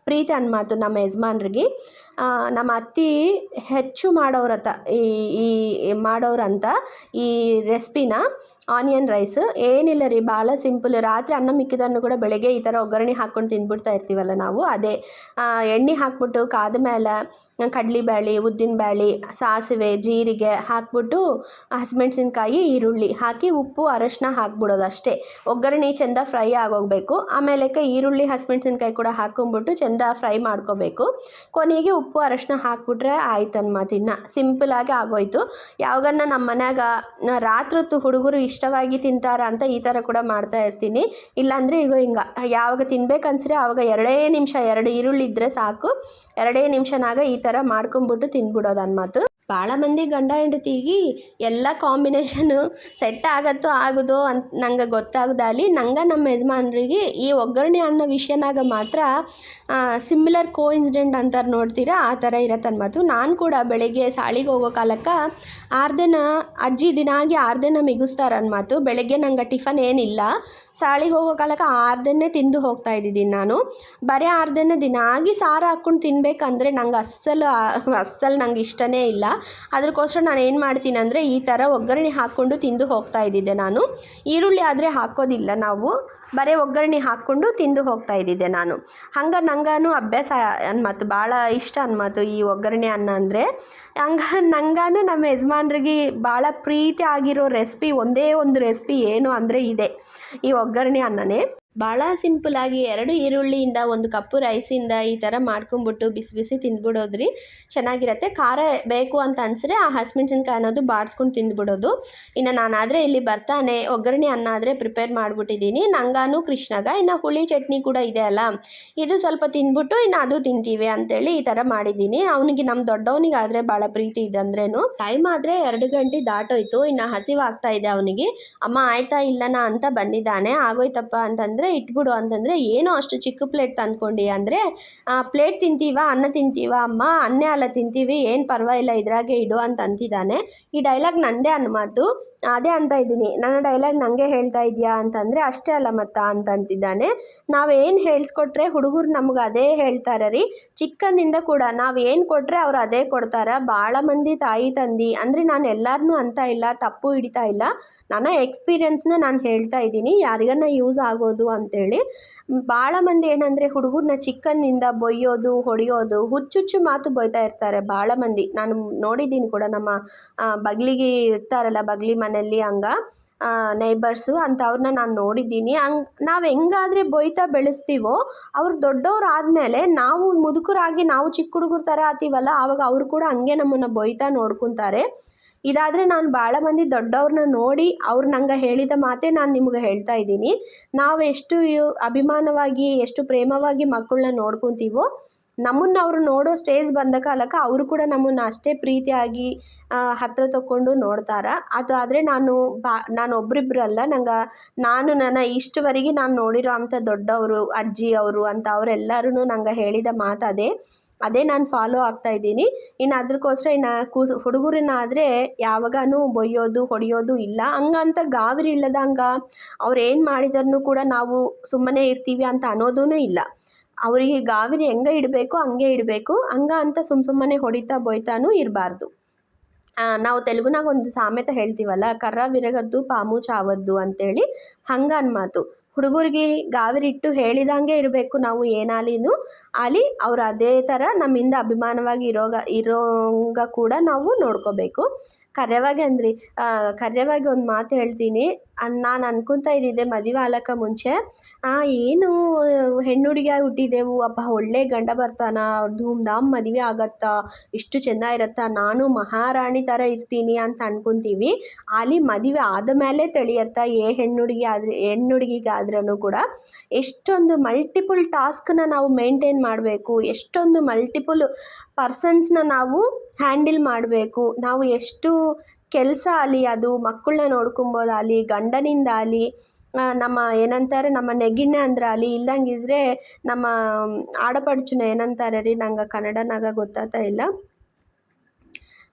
ಪ್ರೀತಿ ಅನ್ಮಾತು ನಮ್ಮ ಯಜಮಾನ್ರಿಗೆ ನಮ್ಮ ಅತ್ತಿ ಹೆಚ್ಚು ಮಾಡೋರತ್ತ ಈ ಈ ಮಾಡೋರಂತ ಈ ರೆಸಿಪಿನ ಆನಿಯನ್ ರೈಸ್, ಏನಿಲ್ಲ ರೀ ಭಾಳ ಸಿಂಪಲ್, ರಾತ್ರಿ ಅನ್ನ ಮಿಕ್ಕಿದನ್ನು ಕೂಡ ಬೆಳಗ್ಗೆ ಈ ಥರ ಒಗ್ಗರಣೆ ಹಾಕ್ಕೊಂಡು ತಿಂದ್ಬಿಡ್ತಾ ಇರ್ತೀವಲ್ಲ ನಾವು, ಅದೇ ಎಣ್ಣೆ ಹಾಕ್ಬಿಟ್ಟು ಕಾದ ಮೇಲೆ ಉದ್ದಿನ ಉದ್ದಿನಬೇಳೆ ಸಾಸಿವೆ, ಜೀರಿಗೆ ಹಾಕ್ಬಿಟ್ಟು ಹಸಿಮೆಣ್ಸಿನ್ಕಾಯಿ, ಈರುಳ್ಳಿ ಹಾಕಿ ಉಪ್ಪು, ಅರಶಿನ ಹಾಕ್ಬಿಡೋದು ಅಷ್ಟೇ, ಒಗ್ಗರಣೆ ಚೆಂದ ಫ್ರೈ ಆಗೋಗಬೇಕು ಆಮೇಲೆ ಈರುಳ್ಳಿ, ಹಸಿಮೆಣ್ಸಿನ್ಕಾಯಿ ಕೂಡ ಹಾಕ್ಕೊಂಬಿಟ್ಟು ಚೆಂದ ಫ್ರೈ ಮಾಡ್ಕೋಬೇಕು. ಕೊನೆಗೆ ಉಪ್ಪು, ಅರಶಿನ ಹಾಕ್ಬಿಟ್ರೆ ಆಯ್ತು ಇನ್ನು ಸಿಂಪಲಾಗಿ ಆಗೋಯ್ತು. ಯಾವಾಗನ್ನ ನಮ್ಮ ಮನ್ಯಾಗ ರಾತ್ರಿ ಹೊತ್ತು ಹುಡುಗರು ಇಷ್ಟವಾಗಿ ತಿಂತಾರ ಅಂತ ಈ ಥರ ಕೂಡ ಮಾಡ್ತಾ ಇರ್ತೀನಿ. ಇಲ್ಲಾಂದರೆ ಈಗ ಹಿಂಗ, ಯಾವಾಗ ತಿನ್ಬೇಕನ್ಸ್ರೆ ಆವಾಗ ಎರಡೇ ನಿಮಿಷ, ಎರಡು ಈರುಳ್ಳಿ ಇದ್ದರೆ ಸಾಕು. ಎರಡೇ ನಿಮಿಷನಾಗ ಈ ಥರ ಮಾಡ್ಕೊಂಬಿಟ್ಟು ತಿಂದ್ಬಿಡೋದು ಅನ್ಮಾತು ಭಾಳ ಮಂದಿ ಗಂಡ ಹೆಂಡತಿಗೆ ಎಲ್ಲ ಕಾಂಬಿನೇಷನು ಸೆಟ್ ಆಗತ್ತೋ ಆಗೋದೋ ಅಂತ ನಂಗೆ ಗೊತ್ತಾಗ್ದಾಲಿ ನಂಗೆ ನಮ್ಮ ಯಜಮಾನ್ರಿಗೆ ಈ ಒಗ್ಗರಣೆ ಅನ್ನೋ ವಿಷಯನಾಗ ಮಾತ್ರ ಸಿಮಿಲರ್ ಕೋ ಇನ್ಸಿಡೆಂಟ್ ಅಂತಾರೆ ನೋಡ್ತೀರಾ, ಆ ಥರ ಇರತ್ತೆ ಅನ್ಮಾತು ನಾನು ಕೂಡ ಬೆಳಗ್ಗೆ ಸಾಳಿಗೆ ಹೋಗೋ ಕಾಲಕ್ಕೆ ಆರು ದಿನ, ಅಜ್ಜಿ ದಿನಾಗಿ ಆರು ದಿನ ಮಿಗಿಸ್ತಾರೆ ಅನ್ಮಾತು ಬೆಳಗ್ಗೆ ನಂಗೆ ಟಿಫನ್ ಏನಿಲ್ಲ. ಸಾಳಿಗೆ ಹೋಗೋ ಕಾಲಕ್ಕೆ ಆರು ದಿನ ತಿಂದು ಹೋಗ್ತಾ ಇದ್ದಿದ್ದೀನಿ ನಾನು. ಬರೀ ಆರು ದಿನ ಆಗಿ ಸಾರು ಹಾಕ್ಕೊಂಡು ತಿನ್ನಬೇಕಂದ್ರೆ ನಂಗೆ ಅಸ್ಸಲು ಅಸ್ಸಲು ನಂಗೆ ಇಷ್ಟನೇ ಇಲ್ಲ. ಅದಕ್ಕೋಸ್ಕರ ನಾನು ಏನು ಮಾಡ್ತೀನಿ ಅಂದರೆ ಈ ಥರ ಒಗ್ಗರಣೆ ಹಾಕ್ಕೊಂಡು ತಿಂದು ಹೋಗ್ತಾ ಇದ್ದಿದ್ದೆ ನಾನು. ಈರುಳ್ಳಿ ಆದರೆ ಹಾಕೋದಿಲ್ಲ ನಾವು. ಬರೀ ಒಗ್ಗರಣೆ ಹಾಕ್ಕೊಂಡು ತಿಂದು ಹೋಗ್ತಾ ಇದ್ದಿದ್ದೆ ನಾನು. ಹಂಗೆ ನಂಗಾನು ಅಭ್ಯಾಸ ಅನ್ಮಾತು ಭಾಳ ಇಷ್ಟ ಅನ್ಮಾತು ಈ ಒಗ್ಗರಣೆ ಅನ್ನ ಅಂದರೆ. ಹಂಗ ನಂಗಾನು ನಮ್ಮ ಯಜಮಾನ್ರಿಗೆ ಭಾಳ ಪ್ರೀತಿ ಆಗಿರೋ ರೆಸಿಪಿ ಒಂದೇ ಒಂದು ರೆಸಿಪಿ ಏನು ಅಂದರೆ ಇದೆ. ಈ ಒಗ್ಗರಣೆ ಅನ್ನನೇ. ಭಾಳ ಸಿಂಪಲಾಗಿ ಎರಡು ಈರುಳ್ಳಿಯಿಂದ ಒಂದು ಕಪ್ಪು ರೈಸಿಂದ ಈ ಥರ ಮಾಡ್ಕೊಂಬಿಟ್ಟು ಬಿಸಿ ಬಿಸಿ ತಿಂದ್ಬಿಡೋದ್ರಿ. ಚೆನ್ನಾಗಿರತ್ತೆ. ಖಾರ ಬೇಕು ಅಂತ ಅನಿಸ್ರೆ ಆ ಹಸಿಮೆಣ್ಸಿನ್ಕಾಯಿ ಅನ್ನೋದು ಬಾಡಿಸ್ಕೊಂಡು ತಿಂದ್ಬಿಡೋದು. ಇನ್ನು ನಾನಾದರೆ ಇಲ್ಲಿ ಬರ್ತಾನೆ. ಒಗ್ಗರಣೆ ಅನ್ನ ಆದರೆ ಪ್ರಿಪೇರ್ ಮಾಡಿಬಿಟ್ಟಿದ್ದೀನಿ. ನಂಗಾನು ಕೃಷ್ಣಗ, ಇನ್ನು ಹುಳಿ ಚಟ್ನಿ ಕೂಡ ಇದೆ ಅಲ್ಲ. ಇದು ಸ್ವಲ್ಪ ತಿಂದ್ಬಿಟ್ಟು ಇನ್ನು ಅದು ತಿಂತೀವಿ ಅಂತೇಳಿ ಈ ಥರ ಮಾಡಿದ್ದೀನಿ. ಅವನಿಗೆ ನಮ್ಮ ದೊಡ್ಡವನಿಗೆ ಆದರೆ ಭಾಳ ಪ್ರೀತಿ ಇದೆ ಅಂದ್ರೇನು. ಟೈಮ್ ಆದರೆ ಎರಡು ಗಂಟೆ ದಾಟೋಯ್ತು. ಇನ್ನು ಹಸಿವಾಗ್ತಾ ಇದೆ ಅವನಿಗೆ. ಅಮ್ಮ ಆಯ್ತಾ ಇಲ್ಲನಾ ಅಂತ ಬಂದಿದ್ದಾನೆ. ಆಗೋಯ್ತಪ್ಪ ಅಂತಂದ್ರೆ ಅಂತಂದರೆ ಇಟ್ಬಿಡು ಅಂತಂದರೆ, ಏನೋ ಅಷ್ಟು ಚಿಕ್ಕ ಪ್ಲೇಟ್ ತಂದ್ಕೊಂಡು ಅಂದರೆ ಪ್ಲೇಟ್ ತಿಂತೀವಾ, ಅನ್ನ ತಿಂತೀವಾ, ಅಮ್ಮ, ಅನ್ನೇ ಅಲ್ಲ ತಿಂತೀವಿ, ಏನು ಪರವಾಗಿಲ್ಲ, ಇದ್ರಾಗೆ ಇಡು ಅಂತ ಅಂತಿದ್ದಾನೆ. ಈ ಡೈಲಾಗ್ ನಂದೇ ಅನ್ನೋ ಮಾತು ಅದೇ ಅಂತ ಇದ್ದೀನಿ. ನನ್ನ ಡೈಲಾಗ್ ನನಗೆ ಹೇಳ್ತಾ ಇದೆಯಾ ಅಂತಂದರೆ, ಅಷ್ಟೇ ಅಲ್ಲ ಮತ್ತ ಅಂತ ಅಂತಿದ್ದಾನೆ. ನಾವೇನು ಹೇಳಿಸ್ಕೊಟ್ರೆ ಹುಡುಗರು ನಮ್ಗೆ ಅದೇ ಹೇಳ್ತಾರೆ ರೀ. ಚಿಕ್ಕಂದಿಂದ ಕೂಡ ನಾವು ಏನು ಕೊಟ್ಟರೆ ಅವ್ರು ಅದೇ ಕೊಡ್ತಾರೆ. ಭಾಳ ಮಂದಿ ತಾಯಿ, ತಂದಿ, ಅಂದರೆ ನಾನು ಎಲ್ಲರನ್ನೂ ಅಂತ ಇಲ್ಲ, ತಪ್ಪು ಹಿಡಿತಾ ಇಲ್ಲ. ನನ್ನ ಎಕ್ಸ್ಪೀರಿಯನ್ಸ್ನ ನಾನು ಹೇಳ್ತಾ ಇದ್ದೀನಿ. ಯಾರಿಗನ್ನ ಯೂಸ್ ಆಗೋದು ಅಂತೇಳಿ. ಭಾಳ ಮಂದಿ ಏನಂದರೆ ಹುಡುಗರನ್ನ ಚಿಕ್ಕಂದಿಂದ ಬೊಯ್ಯೋದು, ಹೊಡೆಯೋದು, ಹುಚ್ಚುಚ್ಚು ಮಾತು ಬೊಯ್ತಾ ಇರ್ತಾರೆ ಭಾಳ ಮಂದಿ. ನಾನು ನೋಡಿದ್ದೀನಿ ಕೂಡ ನಮ್ಮ ಬಗ್ಲಿಗೆ ಇರ್ತಾರಲ್ಲ, ಬಗ್ಲಿ ಮನೆಯಲ್ಲಿ ಹಂಗ ನೈಬರ್ಸು ಅಂಥವ್ರನ್ನ ನಾನು ನೋಡಿದ್ದೀನಿ. ಹಂಗ್, ನಾವು ಹೆಂಗಾದ್ರೆ ಬೊಯ್ತಾ ಬೆಳೆಸ್ತೀವೋ, ಅವ್ರು ದೊಡ್ಡವ್ರು ಆದಮೇಲೆ ನಾವು ಮುದುಕರಾಗಿ ನಾವು ಚಿಕ್ಕ ಹುಡುಗರ ಥರ ಆತೀವಲ್ಲ ಆವಾಗ ಅವರು ಕೂಡ ಹಂಗೆ ನಮ್ಮನ್ನು ಬೊಯ್ತಾ ನೋಡ್ಕೊತಾರೆ. ಇದಾದರೆ ನಾನು ಭಾಳ ಮಂದಿ ದೊಡ್ಡವ್ರನ್ನ ನೋಡಿ ಅವ್ರು ನಂಗೆ ಹೇಳಿದ ಮಾತೇ ನಾನು ನಿಮ್ಗೆ ಹೇಳ್ತಾ ಇದ್ದೀನಿ. ನಾವು ಎಷ್ಟು ಅಭಿಮಾನವಾಗಿ, ಎಷ್ಟು ಪ್ರೇಮವಾಗಿ ಮಕ್ಕಳನ್ನ ನೋಡ್ಕೊತೀವೋ, ನಮ್ಮನ್ನು ಅವರು ನೋಡೋ ಸ್ಟೇಜ್ ಬಂದ ಕಾಲಕ್ಕೆ ಅವರು ಕೂಡ ನಮ್ಮನ್ನು ಅಷ್ಟೇ ಪ್ರೀತಿಯಾಗಿ ಹತ್ತಿರ ತಗೊಂಡು ನೋಡ್ತಾರೆ. ಅದು ಆದರೆ ನಾನು ಬಾ, ನಾನು ಒಬ್ಬರಿಬ್ಬರಲ್ಲ ನಂಗೆ ನಾನು ನನ್ನ ಇಷ್ಟವರೆಗೆ ನಾನು ನೋಡಿರೋ ಅಂಥ ದೊಡ್ಡವರು, ಅಜ್ಜಿ ಅವರು ಅಂತ ಅವರೆಲ್ಲರೂ ನಂಗೆ ಹೇಳಿದ ಮಾತು ಅದೇ ನಾನು ಫಾಲೋ ಆಗ್ತಾ ಇದ್ದೀನಿ. ಇನ್ನು ಅದಕ್ಕೋಸ್ಕರ ಇನ್ನು ಕೂಸು ಹುಡುಗರನ್ನಾದರೆ ಯಾವಾಗೂ ಬೊಯ್ಯೋದು, ಹೊಡೆಯೋದು ಇಲ್ಲ. ಹಂಗಂತ ಗಾಬರಿ ಇಲ್ಲದಂಗೆ ಅವ್ರು ಏನು ಮಾಡಿದ್ರು ಕೂಡ ನಾವು ಸುಮ್ಮನೆ ಇರ್ತೀವಿ ಅಂತ ಅನ್ನೋದೂ ಇಲ್ಲ. ಅವರಿಗೆ ಗಾಬರಿ ಹೆಂಗೆ ಇಡಬೇಕು ಹಂಗೆ ಇಡಬೇಕು. ಹಂಗ ಅಂತ ಸುಮ್ಮ ಸುಮ್ಮನೆ ಹೊಡಿತಾ ಬೊಯ್ತಾನೂ ಇರಬಾರ್ದು. ನಾವು ತೆಲುಗುನಾಗ ಒಂದು ಸಾಮೆತ ಹೇಳ್ತೀವಲ್ಲ ಕರ್ರ ವಿರಗದ್ದು ಪಾಮು ಚಾವದ್ದು ಅಂತೇಳಿ. ಹಂಗೆ ಮಾತು. ಹುಡುಗರಿಗೆ ಗಾವಿರಿಟ್ಟು ಹೇಳಿದಂಗೆ ಇರಬೇಕು ನಾವು ಏನಾಲಿನೂ ಅಲ್ಲಿ ಅವ್ರು ಅದೇ ಥರ ನಮ್ಮಿಂದ ಅಭಿಮಾನವಾಗಿ ಇರೋಗ, ಇರೋಂಗ ಕೂಡ ನಾವು ನೋಡ್ಕೋಬೇಕು. ಕರ್ಯವಾಗಿ ಅಂದ್ರಿ ಕರ್ಯವಾಗಿ ಒಂದು ಮಾತು ಹೇಳ್ತೀನಿ. ನಾನು ಅನ್ಕೊತಾ ಇದ್ದಿದ್ದೆ ಮದುವೆ ಆಲಕ ಮುಂಚೆ. ಏನು, ಹೆಣ್ಣು ಹುಡುಗಿಯಾಗಿ ಹುಟ್ಟಿದೆವು ಅಪ್ಪ ಒಳ್ಳೆ ಗಂಡ ಬರ್ತಾನ ಧೂಮ್ ಧಾಮ್ ಮದುವೆ ಆಗತ್ತಾ, ಇಷ್ಟು ಚೆನ್ನಾಗಿರತ್ತಾ ನಾನು ಮಹಾರಾಣಿ ಥರ ಇರ್ತೀನಿ ಅಂತ ಅನ್ಕೊತೀವಿ. ಅಲ್ಲಿ ಮದುವೆ ಆದ ಮೇಲೆ ತಿಳಿಯತ್ತ, ಏ ಹೆಣ್ಣು ಹುಡುಗಿ ಆದರೆ, ಹೆಣ್ಣು ಹುಡುಗಿಗಾದ್ರೂ ಕೂಡ ಎಷ್ಟೊಂದು ಮಲ್ಟಿಪಲ್ ಟಾಸ್ಕ್ನ ನಾವು ಮೇಂಟೈನ್ ಮಾಡಬೇಕು, ಎಷ್ಟೊಂದು ಮಲ್ಟಿಪಲ್ ಪರ್ಸನ್ಸ್ನ ನಾವು ಹ್ಯಾಂಡಲ್ ಮಾಡಬೇಕು. ನಾವು ಎಷ್ಟು ಕೆಲಸ ಆಗಲಿ ಅದು ಮಕ್ಕಳನ್ನ ನೋಡ್ಕೊಂಬೋದಾಗಲಿ ಗಂಡನಿಂದಾಗಲಿ ನಮ್ಮ ಏನಂತಾರೆ, ನಮ್ಮ ನೆಗಿಣ್ಣೆ ಅಂದ್ರೆ ಆಗಲಿ ಇಲ್ದಂಗಿದ್ರೆ ನಮ್ಮ ಆಡಪಡ್ಚುನ ಏನಂತಾರೆ ರೀ, ನಂಗೆ ಕನ್ನಡನಾಗ ಗೊತ್ತಾಗ್ತಾ ಇಲ್ಲ.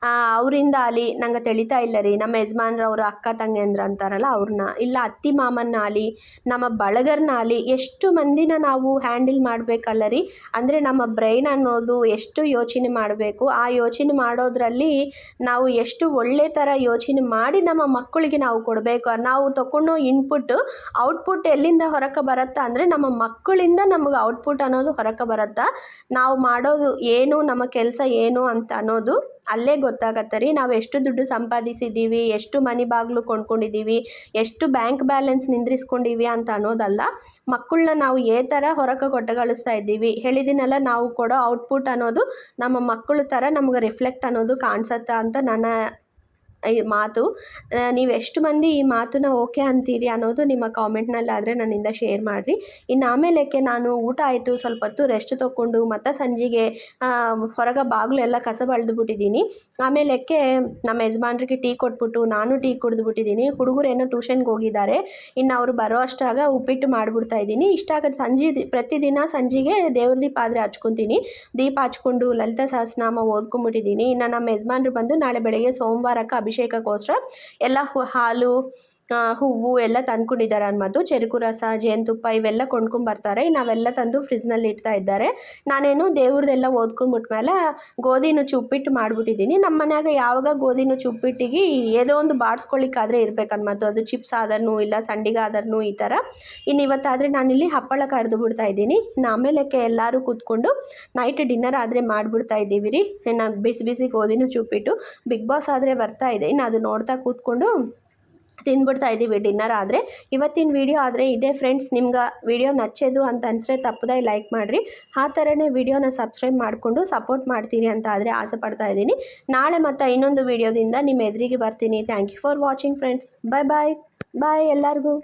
ಅವರಿಂದ ಆಗಲಿ ನಂಗೆ ತಿಳಿತಾ ಇಲ್ಲ ರೀ, ನಮ್ಮ ಯಜಮಾನ್ರವ್ರ ಅಕ್ಕ ತಂಗಿಯಂದ್ರು ಅಂತಾರಲ್ಲ ಅವ್ರನ್ನ ಇಲ್ಲ ಅತ್ತಿ ಮಾಮನ್ನ ಆಗಲಿ ನಮ್ಮ ಬಳಗರ್ನ ಆಗಲಿ ಎಷ್ಟು ಮಂದಿನ ನಾವು ಹ್ಯಾಂಡಲ್ ಮಾಡಬೇಕಲ್ಲ ರೀ, ಅಂದರೆ ನಮ್ಮ ಬ್ರೈನ್ ಅನ್ನೋದು ಎಷ್ಟು ಯೋಚನೆ ಮಾಡಬೇಕು, ಆ ಯೋಚನೆ ಮಾಡೋದರಲ್ಲಿ ನಾವು ಎಷ್ಟು ಒಳ್ಳೆ ಥರ ಯೋಚನೆ ಮಾಡಿ ನಮ್ಮ ಮಕ್ಕಳಿಗೆ ನಾವು ಕೊಡಬೇಕು. ನಾವು ತಗೊಂಡು ಇನ್ಪುಟ್ ಔಟ್ಪುಟ್ ಎಲ್ಲಿಂದ ಹೊರಕ್ಕೆ ಬರುತ್ತಾ ಅಂದರೆ ನಮ್ಮ ಮಕ್ಕಳಿಂದ ನಮಗೆ ಔಟ್ಪುಟ್ ಅನ್ನೋದು ಹೊರಕ್ಕೆ ಬರುತ್ತಾ. ನಾವು ಮಾಡೋದು ಏನು, ನಮ್ಮ ಕೆಲಸ ಏನು ಅಂತ ಅನ್ನೋದು ಅಲ್ಲೇ ಗೊತ್ತಾಗತ್ತೆ ರೀ. ನಾವು ಎಷ್ಟು ದುಡ್ಡು ಸಂಪಾದಿಸಿದ್ದೀವಿ ಎಷ್ಟು ಮನೆ ಬಾಗಿಲು ಕೊಂಡ್ಕೊಂಡಿದ್ದೀವಿ ಎಷ್ಟು ಬ್ಯಾಂಕ್ ಬ್ಯಾಲೆನ್ಸ್ ನಿಂದ್ರಿಸ್ಕೊಂಡಿವಿ ಅಂತ ಅನ್ನೋದಲ್ಲ. ಮಕ್ಕಳನ್ನ ನಾವು ಏ ಥರ ಹೊರಗೆ ಕೊಟ್ಟಗಳಿಸ್ತಾ ಇದ್ದೀವಿ. ಹೇಳಿದ್ದೀನಲ್ಲ ನಾವು ಕೊಡೋ ಔಟ್ಪುಟ್ ಅನ್ನೋದು ನಮ್ಮ ಮಕ್ಕಳು ಥರ ನಮ್ಗೆ ರಿಫ್ಲೆಕ್ಟ್ ಅನ್ನೋದು ಕಾಣಿಸತ್ತೆ ಅಂತ ನನ್ನ ಈ ಮಾತು ನೀವು ಎಷ್ಟು ಮಂದಿ ಈ ಮಾತನ್ನ ಓಕೆ ಅಂತೀರಿ ಅನ್ನೋದು ನಿಮ್ಮ ಕಾಮೆಂಟ್ನಲ್ಲಾದರೆ ನನ್ನಿಂದ ಶೇರ್ ಮಾಡಿರಿ. ಇನ್ನು ಆಮೇಲೆಕ್ಕೆ ನಾನು ಊಟ ಆಯಿತು, ಸ್ವಲ್ಪ ಹೊತ್ತು ರೆಸ್ಟ್ ತೊಗೊಂಡು ಮತ್ತು ಸಂಜೆಗೆ ಹೊರಗೆ ಬಾಗಿಲು ಎಲ್ಲ ಕಸ ಬಳ್ದು ಬಿಟ್ಟಿದ್ದೀನಿ. ಆಮೇಲಕ್ಕೆ ನಮ್ಮ ಯಜಮಾನ್ರಿಗೆ ಟೀ ಕೊಟ್ಬಿಟ್ಟು, ನಾನು ಟೀ ಕುಡಿದ್ಬಿಟ್ಟಿದ್ದೀನಿ ಹುಡುಗರು ಏನೋ ಟ್ಯೂಷನ್ಗೆ ಹೋಗಿದ್ದಾರೆ. ಇನ್ನು ಅವರು ಬರೋ ಅಷ್ಟಾಗ ಉಪ್ಪಿಟ್ಟು ಮಾಡಿಬಿಡ್ತಾ ಇದ್ದೀನಿ. ಇಷ್ಟ ಆಗೋದು ಸಂಜೆ ಪ್ರತಿದಿನ ಸಂಜೆಗೆ ದೇವ್ರ ದೀಪ ಆದರೆ ಹಚ್ಕೊತೀನಿ. ದೀಪ ಹಚ್ಕೊಂಡು ಲಲಿತಾ ಸಹಸ್ರನಾಮ ಓದ್ಕೊಂಬಿಟ್ಟಿದ್ದೀನಿ. ಇನ್ನು ನಮ್ಮ ಯಜಮಾನ್ರು ಬಂದು ನಾಳೆ ಬೆಳಗ್ಗೆ ಸೋಮವಾರಕ್ಕೆ ಅಭಿಷೇಕಕ್ಕೋಸ್ಕರ ಎಲ್ಲ ಹಾಲು ಹೂವು ಎಲ್ಲ ತಂದ್ಕೊಂಡಿದ್ದಾರೆ ಅನ್ನೋದು ಚೆರುಕು ರಸ, ಜೇನುತುಪ್ಪ ಇವೆಲ್ಲ ಕೊಂಡ್ಕೊಂಬರ್ತಾರೆ. ನಾವೆಲ್ಲ ತಂದು ಫ್ರಿಜ್ನಲ್ಲಿ ಇಡ್ತಾ ಇದ್ದಾರೆ. ನಾನೇನು ದೇವ್ರದ್ದೆಲ್ಲ ಓದ್ಕೊಂಡ್ಬಿಟ್ಮೇಲೆ ಗೋಧಿ ಚುಪ್ಪಿಟ್ಟು ಮಾಡಿಬಿಟ್ಟಿದ್ದೀನಿ. ನಮ್ಮ ಮನ್ಯಾಗ ಯಾವಾಗ ಗೋಧಿ ಚುಪ್ಪಿಟ್ಟಿಗೆ ಏನೋ ಒಂದು ಬಾಡ್ಸ್ಕೊಳ್ಳಿಕ್ಕಾದರೆ ಇರ್ಬೇಕನ್ಮತ್ತು ಅದು ಚಿಪ್ಸ್ ಆದರೂ ಇಲ್ಲ, ಸಂಡಿಗೆ ಆದ್ರೂ ಈ ಥರ. ಇನ್ನು ಇವತ್ತಾದರೆ ನಾನಿಲ್ಲಿ ಹಪ್ಪಳ ಕರೆದು ಬಿಡ್ತಾ ಇದ್ದೀನಿ. ಆಮೇಲೆಕ್ಕೆ ಎಲ್ಲರೂ ಕೂತ್ಕೊಂಡು ನೈಟ್ ಡಿನ್ನರ್ ಆದರೆ ಮಾಡಿಬಿಡ್ತಾ ಇದ್ದೀವಿ ರೀ. ನಾನು ಬಿಸಿ ಬಿಸಿ ಗೋಧಿನೂ ನುಚ್ಚು ಉಪ್ಪಿಟ್ಟು ಬಿಗ್ ಬಾಸ್ ಆದರೆ ಬರ್ತಾ ಇದೆ. ಇನ್ನು ಅದು ನೋಡ್ತಾ ಕೂತ್ಕೊಂಡು ತಿಂದ್ಬಿಡ್ತಾ ಇದ್ದೀವಿ ಡಿನ್ನರ್ ಆದರೆ. ಇವತ್ತಿನ ವೀಡಿಯೋ ಆದರೆ ಇದೇ ಫ್ರೆಂಡ್ಸ್ ನಿಮ್ಗೆ ವೀಡಿಯೋ ನಚ್ಚೋದು ಅಂತ ಅನಿಸ್ರೆ ತಪ್ಪದಾಗಿ ಲೈಕ್ ಮಾಡಿರಿ. ಆ ಥರನೇ ವೀಡಿಯೋನ ಸಬ್ಸ್ಕ್ರೈಬ್ ಮಾಡಿಕೊಂಡು ಸಪೋರ್ಟ್ ಮಾಡ್ತೀರಿ ಅಂತ ಆದರೆ ಆಸೆ ಪಡ್ತಾ ಇದ್ದೀನಿ. ನಾಳೆ ಮತ್ತು ಇನ್ನೊಂದು ವೀಡಿಯೋದಿಂದ ನಿಮ್ಮ ಎದುರಿಗೆ ಬರ್ತೀನಿ. Thank you for watching friends bye bye bye ಎಲ್ಲರಿಗೂ.